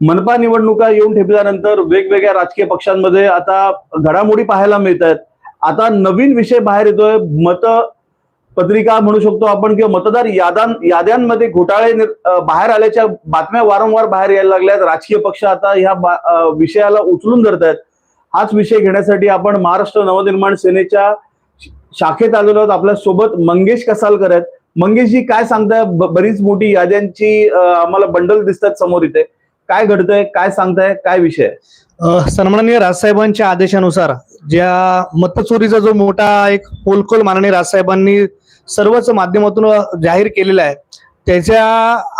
मनपा निवडणुका येऊन ठेपल्यानंतर वेगवेगळ्या राजकीय पक्षांमध्ये आता घडामोडी पाहायला मिळत आहेत आता नवीन विषय बाहेर येतोय. मत पत्रिका म्हणू शकतो आपण किंवा मतदार यादां याद्यांमध्ये घोटाळे बाहेर आल्याच्या बातम्या वारंवार बाहेर यायला लागल्यात. राजकीय पक्ष आता ह्या विषयाला उचलून धरत आहेत हाच विषय घेण्यासाठी आपण महाराष्ट्र नवनिर्माण सेनेच्या शाखेत आलेलो आहोत. आपल्यासोबत मंगेश कसालकर आहेत. मंगेशजी काय सांगताय? बरीच मोठी याद्यांची आम्हाला बंडल दिसतात समोर इथे. काय घडतंय काय सांगताय काय विषय? सन्माननीय राजसाहेबांच्या आदेशानुसार ज्या मतचोरीचा जो मोठा एक पोलकोल माननीय राजसाहेबांनी सर्वच माध्यमातून जाहीर केलेला आहे त्याच्या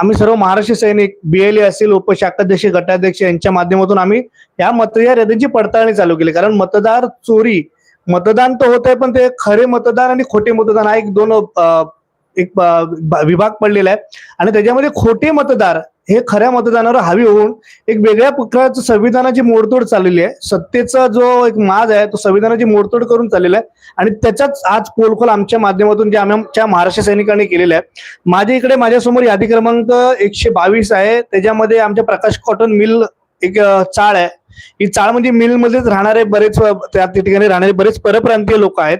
आम्ही सर्व महाराष्ट्र सैनिक बीएलए असेल उपशाखाध्यक्ष गटाध्यक्ष यांच्या माध्यमातून आम्ही या मतदार यादीची पडताळणी चालू केली. कारण मतदार चोरी मतदान तर होत आहे पण ते खरे मतदान आणि खोटे मतदान हा एक दोन एक विभाग पडलेला आहे. आणि त्याच्यामध्ये खोटे मतदार हे खऱ्या मतदानावर हवी होऊन एक वेगळ्या प्रकारचं संविधानाची मोडतोड चाललेली आहे. सत्तेचा जो एक माज आहे तो संविधानाची मोडतोड करून चाललेला आहे. आणि त्याच्याच आज पोलखोल आमच्या माध्यमातून जे आमच्या महाराष्ट्र सैनिकांनी केलेलं आहे. माझ्या इकडे माझ्यासमोर यादी क्रमांक एकशे बावीस आहे. त्याच्यामध्ये आमच्या प्रकाश कॉटन मिल एक चाळ आहे. ही चाळ म्हणजे मिल मध्येच राहणारे बरेच त्या ठिकाणी राहणारे बरेच परप्रांतीय लोक आहेत.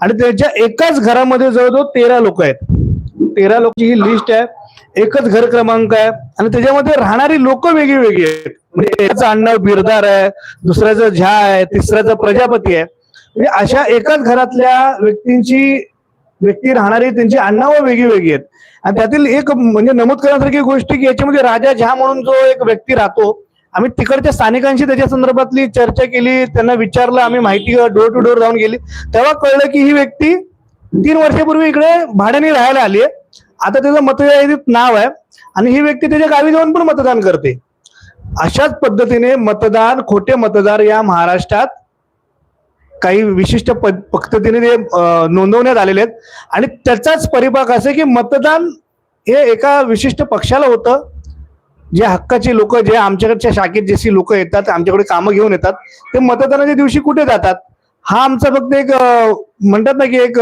आणि त्याच्या एकाच घरामध्ये जवळजवळ तेरा लोक आहेत. तेरा लोकची ही लिस्ट आहे. एकच घर क्रमांक आहे. आणि त्याच्यामध्ये राहणारी लोक वेगळी वेगळी आहेत. म्हणजे एकाचं आडनाव बिरदार आहे दुसऱ्याचं झा आहे तिसऱ्याचं प्रजापती आहे. म्हणजे अशा एकाच घरातल्या व्यक्तींची व्यक्ती राहणारी त्यांची अण्णावं वेगळी वेगळी आहेत. आणि त्यातील एक म्हणजे नमूद करण्यासारखी गोष्ट की याच्यामध्ये राजा झा म्हणून जो एक व्यक्ती राहतो आम्ही तिकडच्या स्थानिकांशी त्याच्या संदर्भातली चर्चा केली त्यांना विचारलं आम्ही माहिती डोर टू डोर जाऊन गेली. तेव्हा कळलं की ही व्यक्ती तीन वर्षापूर्वी इकडे भाड्याने राहायला आली आहे. आता त्याचं मतदार नाव आहे आणि ही व्यक्ती त्याच्या गावी जाऊन पण मतदान करते. अशाच पद्धतीने मतदान खोटे मतदार या महाराष्ट्रात काही विशिष्ट पद- पद्धतीने ते नोंदवण्यात आलेले आहेत. आणि त्याचाच परिपाक असे की मतदान हे एका विशिष्ट पक्षाला होतं. जे हक्काची लोक जे आमच्याकडच्या शाखेत जशी लोक येतात आमच्याकडे कामं घेऊन येतात ते मतदानाच्या दिवशी कुठे जातात? हा आमचा फक्त एक म्हणतात ना की एक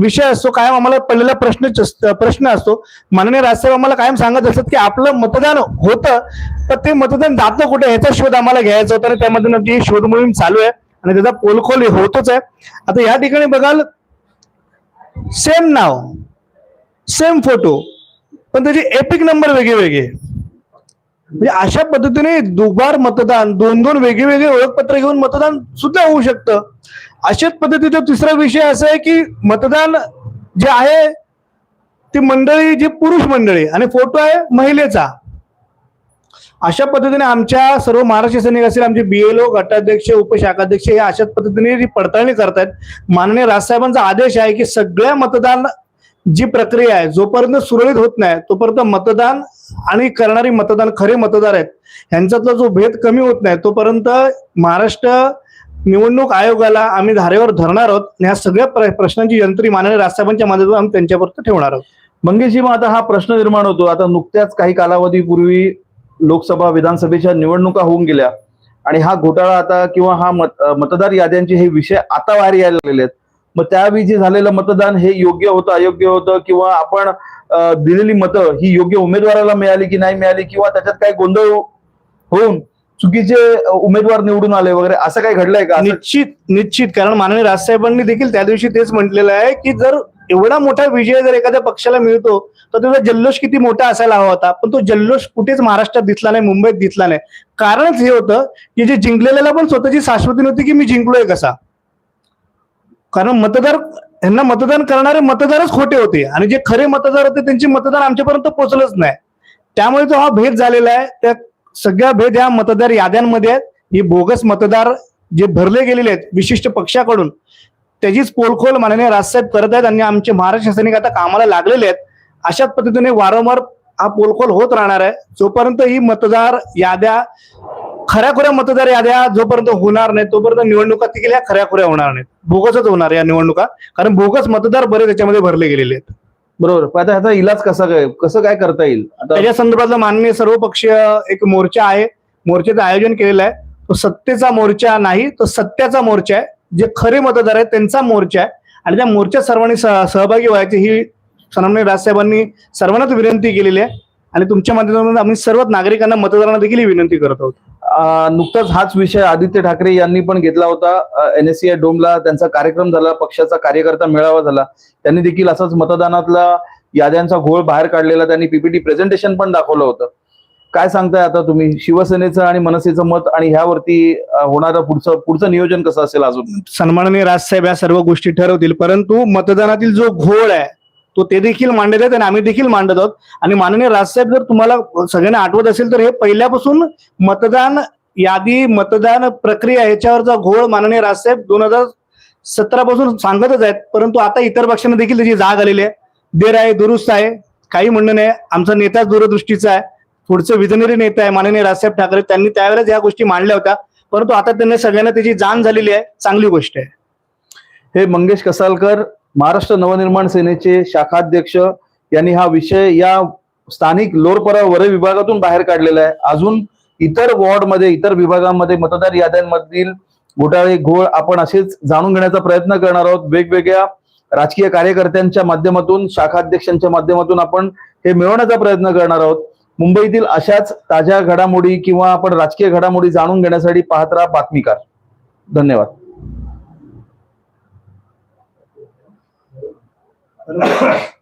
विषय असतो कायम आम्हाला पडलेला प्रश्न प्रश्न असतो. माननीय राजसाहेब आम्हाला कायम सांगत असतात की आपलं मतदान होतं तर ते मतदान जातं कुठे? ह्याचा शोध आम्हाला घ्यायचा होता आणि त्यामधून आमची शोध मोहीम चालू आहे आणि त्याचा पोलखोल होतच आहे. आता या ठिकाणी बघाल सेम नाव सेम फोटो पण त्याचे एपिक नंबर वेगळे वेगळे म्हणजे अशा पद्धतीने दुबार मतदान दोन दोन वेगळे वेगळे ओळखपत्र घेऊन मतदान सुद्धा होऊ शकतं. अशाच पद्धतीचा तिसरा विषय असा आहे की मतदान जे आहे ती मंडळी जी पुरुष मंडळी आणि फोटो आहे महिलेचा. अशा पद्धतीने आमच्या सर्व महाराष्ट्र सैनिक असेल आमचे बीएलओ गटाध्यक्ष उपशाखाध्यक्ष हे अशाच पद्धतीने जी पडताळणी करतायत माननीय राजसाहेबांचा आदेश आहे की सगळ्या मतदान जी प्रक्रिया आहे जोपर्यंत सुरळीत होत नाही तोपर्यंत मतदान आणि करणारी मतदान खरे मतदार आहेत. यांच्यातला जो भेद कमी होत नाही तोपर्यंत महाराष्ट्र निवडणूक आयोगाला आम्ही धारेवर धरणार आहोत आणि ह्या सगळ्या प्र- प्रश्नांची यंत्री माननीय राजसाहेबांच्या मदतीवर आम्ही त्यांच्यापर्यंत ठेवणार आहोत. मंगेशजी मग आता हा प्रश्न निर्माण होतो. आता नुकत्याच काही कालावधीपूर्वी लोकसभा विधानसभेच्या निवडणुका होऊन गेल्या. आणि हा घोटाळा आता किंवा हा मत मतदार याद्यांचे हे विषय आता बाहेर यायला लागलेले आहेत. मग त्यावेळी जे झालेलं मतदान हे योग्य होतं अयोग्य होतं? किंवा आपण दिलेली मतं ही योग्य उमेदवाराला मिळाली की नाही मिळाली? किंवा त्याच्यात काही गोंधळ होऊन चुकीचे उमेदवार निवडून आले वगैरे? असं काही घडलंय का? निश्चित निश्चित. कारण माननीय राजसाहेबांनी देखील त्या दिवशी तेच म्हटलेलं आहे की जर एवढा मोठा विजय जर एखाद्या पक्षाला मिळतो तर त्याचा जल्लोष किती मोठा असायला हवा होता. पण तो जल्लोष कुठेच महाराष्ट्रात दिसला नाही मुंबईत दिसला नाही. कारणच हे होतं की जे जिंकलेल्याला पण स्वतःची शाश्वती नव्हती की मी जिंकलोय कसा. कारण मतदार यांना मतदान करणारे मतदारच खोटे होते. आणि जे खरे मतदार होते त्यांचे मतदान आमच्यापर्यंत पोहोचलंच नाही. त्यामुळे जो हा भेद झालेला आहे त्या सगळ्या भेद ह्या मतदार याद्यांमध्ये आहेत. ही बोगस मतदार जे भरले गेलेले आहेत विशिष्ट पक्षाकडून त्याचीच पोलखोल माननीय राजसाहेब करत आहेत. आणि आमचे महाराष्ट्र सैनिक आता कामाला लागलेले आहेत. अशाच पद्धतीने वारंवार हा पोलखोल होत राहणार आहे. जोपर्यंत ही मतदार याद्या खऱ्याखुऱ्या मतदार याद्या जोपर्यंत होणार नाही तोपर्यंत निवडणुका देखील ह्या खऱ्याखुऱ्या होणार नाहीत. बोगसच होणार या निवडणुका कारण बोगस मतदार बरे त्याच्यामध्ये भरले गेलेले आहेत. बरोबर. आता ह्याचा इलाज कसा काय कसं काय करता येईल? त्याच्या संदर्भातला माननीय सर्वपक्षीय एक मोर्चा आहे मोर्चाचं आयोजन केलेलं आहे. तो सत्तेचा मोर्चा नाही तो सत्याचा मोर्चा आहे. जे खरे मतदार आहेत त्यांचा मोर्चा आहे. आणि त्या मोर्चात सर्वांनी सह- सहभागी व्हायची ही सन्माननीय राजसाहेबांनी सर्वांनाच विनंती केलेली आहे. आणि तुमच्या माध्यमातून आम्ही सर्व नागरिकांना मतदारांना देखील विनंती करत आहोत. नुकताच हाच विषय आदित्य ठाकरे यांनी पण घेतला होता. एनएससीआय डोमला त्यांचा कार्यक्रम झाला पक्षाचा कार्यकर्ता मेळावा झाला. त्यांनी देखील असाच मतदानातला याद्यांचा घोळ बाहेर काढलेला त्यांनी पीपीटी प्रेझेंटेशन पण दाखवलं होतं. काय सांगताय आता तुम्ही? शिवसेनेचं आणि मनसेचं मत आणि ह्यावरती होणारं पुढचं पुढचं नियोजन कसं असेल अजून? सन्माननीय राजसाहेब या सर्व गोष्टी ठरवतील परंतु मतदानातील जो घोळ आहे तो ते देखील मांडत आहेत आणि आम्ही देखील मांडत आहोत. आणि माननीय राजसाहेब जर तुम्हाला सगळ्यांना आठवत असेल तर हे पहिल्यापासून मतदान यादी मतदान प्रक्रिया ह्याच्यावरचा घोळ माननीय राजसाहेब दोन हजार सतरा पासून सांगतच आहेत. परंतु आता इतर पक्षांना देखील त्याची जाग आलेली आहे. देर आहे दुरुस्त आहे काही म्हणणं नाही. आमचा नेताच दूरदृष्टीचा आहे. पुढचं विजनरी नेता आहे माननीय राजसाहेब ठाकरे. त्यांनी त्यावेळेस या गोष्टी मांडल्या होत्या. परंतु आता त्यांना सगळ्यांना त्याची जाण झालेली आहे. चांगली गोष्ट आहे. हे मंगेश कसालकर महाराष्ट्र नवनिर्माण सेनेचे शाखाध्यक्ष यांनी हा विषय या स्थानिक लोरपरा वर विभागातून बाहेर काढलेला आहे. अजून इतर वॉर्डमध्ये इतर विभागांमध्ये मतदार याद्यांमधील घोटाळे घोळ आपण असेच जाणून घेण्याचा प्रयत्न करणार आहोत. वेगवेगळ्या राजकीय कार्यकर्त्यांच्या माध्यमातून शाखाध्यक्षांच्या माध्यमातून आपण हे मिळवण्याचा प्रयत्न करणार आहोत. मुंबईतील अशाच ताज्या घडामोडी किंवा आपण राजकीय घडामोडी जाणून घेण्यासाठी पाहत राहा बातमीकार. धन्यवाद. I don't know.